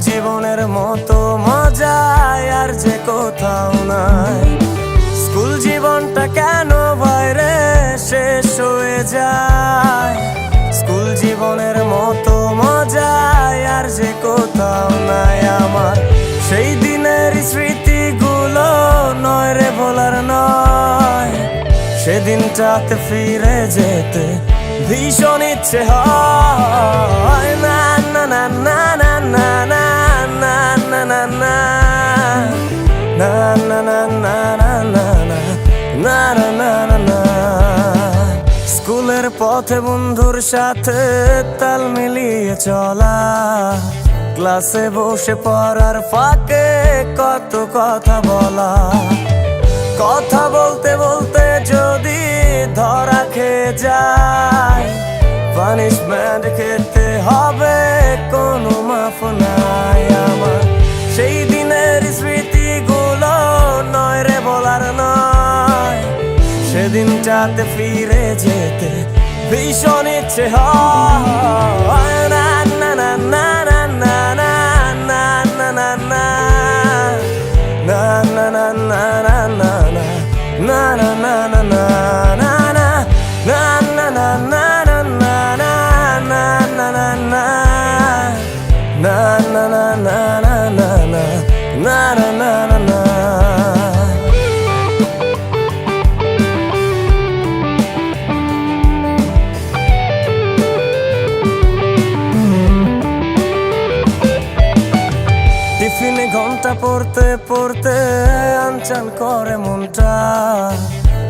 জীবনের মতো মজায় আর যে কোথাও নাই। স্কুল জীবনটা কেন বাইরে শেষ হয়ে যায়? স্কুল জীবনের মতো মজায় আর যে কোথাও নাই আমার। সেই দিনের স্মৃতিগুলো নয় রে বলার নয়। সেদিনটাতে ফিরে যেতে ভীষণ ইচ্ছে হয়। না না না না না না না না না না না স্কুলের পথে বন্ধুর সাথে তাল মিলিয়ে চলা। ক্লাসে বসে পড়ার ফাঁকে কত কথা বলা। কথা বলতে বলতে যদি ধরা খেয়ে যায় সেদিনটাতে ফিরে যেতে ভীষণ ইচ্ছে হয় না না না না ঘণ্টা পড়তে পড়তে আনচান করে মনটা।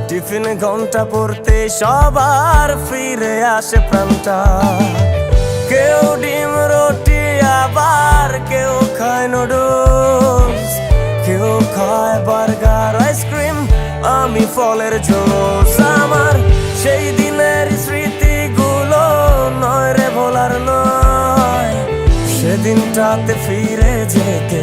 টিফিন ঘণ্টা পড়তে সবার ফিরে আসে প্রাণটা। কেউ ডিম, রুটি, আবার কেউ খায় নুডলস। কেউ খায় বার্গার, আইসক্রিম, আমি ফলের জুস। আমার সেই দিনের স্মৃতিগুলো নয় রে ভোলার নয়। সেদিনটাতে ফিরে যেতে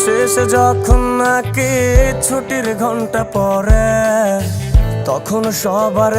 শেষে যখন নাকি ছুটির ঘণ্টা পরে তখন সবার